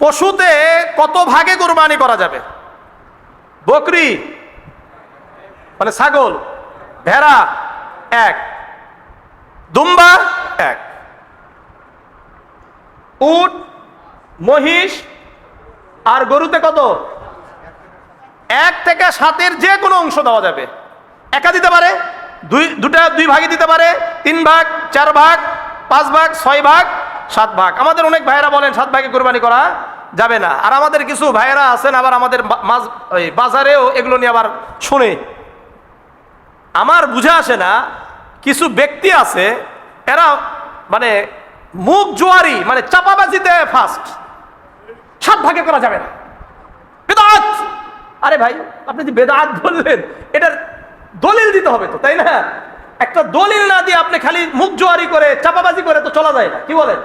পশুতে কত ভাগে কোরবানি করা যাবে? বকরি মানে ছাগল, ভেড়া, এক। দুম্বা, এক। উট, মহিষ, আর গরুতে কত? এক থেকে সাতের যে কোনো অংশ দেওয়া যাবে। একা দিতে পারে, দুই, দুটা, দুই ভাগে দিতে পারে, তিন ভাগ, চার ভাগ, পাঁচ ভাগ, ছয় ভাগ, সাত ভাগ। আমাদের অনেক ভাইয়েরা বলেন, সাত ভাগে কোরবানি করা যাবে না। আর আমাদের কিছু ভাইয়েরা আছেন, আবার আমাদের বাজারেও এগুলো নিয়ে আবার শুনে। আমার বুঝে আসে না, কিছু ব্যক্তি আছে, এরা মানে মুখ জোয়ারি মানে চাপাবাজিতে ফার্স্ট সাত ভাগে করা যাবে না। বেদাত! আরে ভাই, আপনি যে বেদাত বললেন এটার দলিল দিতে হবে তো, তাই না? একটা দলিল না দিয়ে আপনি খালি মুখ জোয়ারি করে, চাপাবাজি করে তো চলা যায় না, কি বলেন?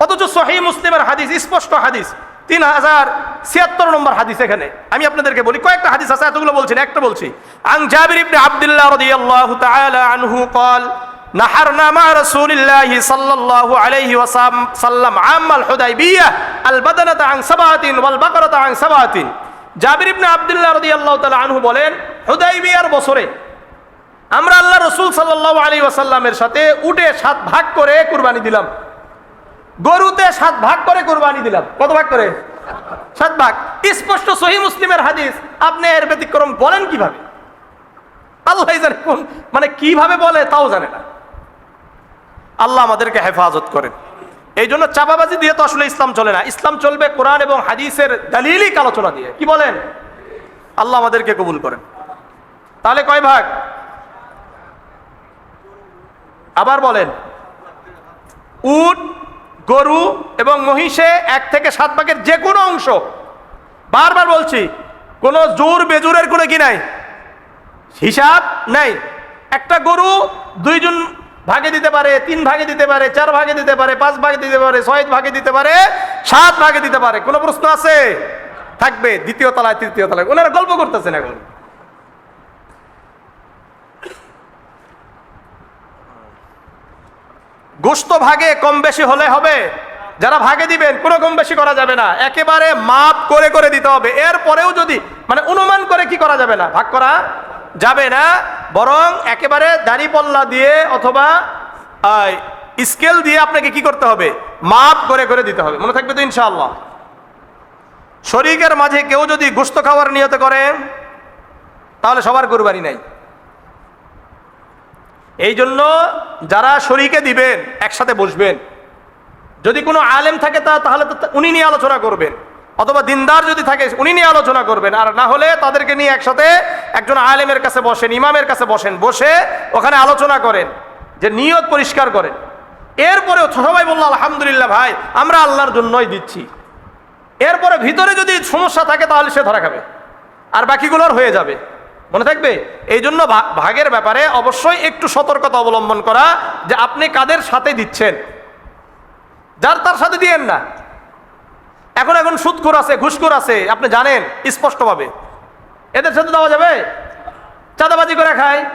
অথচ সহি মুসলিমের হাদিস স্পষ্ট হাদিস তিন হাজার ছিয়াত্তর নম্বর হাদিস এখানে আমি আপনাদেরকে বলি কয়েকটা হাদিস আছে এতগুলো বলছি না, একটা বলছি আং জাবির ইবনে আব্দুল্লাহ রাদিয়াল্লাহু তাআলা আনহু قال نحرنا مع رسول الله صلى الله عليه وسلم عام الحديبية البدنة عن سبعة والبقرة عن سبعة জাবির ইবনে আব্দুল্লাহ রাদিয়াল্লাহু তাআলা আনহু বলেন হুদাইবিয়ার বছরে আমরা আল্লাহ রসুল সাল্লাল্লাহু আলাইহি ওয়াসাল্লামের সাথে উঠে সাত ভাগ করে কুরবানি দিলাম গরুতে সাত ভাগ করে কোরবানি দিলাম। কত ভাগ করে? সাত ভাগ। স্পষ্ট সহি মুসলিমের হাদিস। আপনি এর ব্যতিক্রম বলেন কীভাবে? আল্লাহ মানে কীভাবে বলে তাও জানে না। আল্লাহ আমাদেরকে হেফাজত করেন। এই জন্য চাপাবাজি দিয়ে তো আসলে ইসলাম চলে না। ইসলাম চলবে কোরআন এবং হাদিসের দালিলিক আলোচনা দিয়ে। কি বলেন? আল্লাহ আমাদেরকে কবুল করেন। তাহলে কয় ভাগ? আবার বলেন। উট গরু এবং মহিষে এক থেকে সাত ভাগের যে কোনো অংশ। বারবার বলছি, কোনো জোর বেজুরের কোনো কি নাই? হিসাব নাই। একটা গরু দুইজন ভাগে দিতে পারে, তিন ভাগে দিতে পারে, চার ভাগে দিতে পারে, পাঁচ ভাগে দিতে পারে, ছয় ভাগে দিতে পারে, সাত ভাগে দিতে পারে। কোনো প্রশ্ন আছে? থাকবে, দ্বিতীয় তলায়, তৃতীয় তলায়। ওনারা গল্প করতেছেন এখন। গোস্ত ভাগে কম বেশি হলে হবে। যারা ভাগে দিবেন কোনো কম বেশি করা যাবে না। একেবারে মাপ করে করে দিতে হবে। এরপরেও যদি মানে অনুমান করে কি করা যাবে না? ভাগ করা যাবে না। বরং একেবারে দাড়ি পল্লা দিয়ে অথবা স্কেল দিয়ে আপনাকে কি করতে হবে? মাপ করে করে দিতে হবে। মনে থাকবে তো ইনশাআল্লাহ? শরীরের মাঝে কেউ যদি গোস্ত খাওয়ার নিয়ত করে, তাহলে সবার কুরবানি নাই। এই জন্য যারা শরীকে দিবেন, একসাথে বসবেন। যদি কোনো আলেম থাকে তা তাহলে তো উনি নিয়ে আলোচনা করবেন। অথবা দিনদার যদি থাকে, উনি নিয়ে আলোচনা করবেন। আর না হলে তাদেরকে নিয়ে একসাথে একজন আলেমের কাছে বসেন, ইমামের কাছে বসেন, বসে ওখানে আলোচনা করেন, যে নিয়ত পরিষ্কার করেন। এরপরেও সবাই বলল, আলহামদুলিল্লাহ ভাই, আমরা আল্লাহর জন্যই দিচ্ছি। এরপরে ভিতরে যদি সমস্যা থাকে, তাহলে সে ধরা খাবে। আর বাকিগুলোর হয়ে যাবে। মনে থাকবে? এই জন্য ভাগের ব্যাপারে অবশ্যই একটু সতর্কতা অবলম্বন করা যে আপনি কাদের সাথে দিচ্ছেন। যার তার সাথে দিয়েন না। এখন এখন সুদখোর আছে, ঘুষখোর আছে, আপনি জানেন স্পষ্টভাবে। এদের সাথে দেওয়া যাবে? চাঁদাবাজি করে খায়।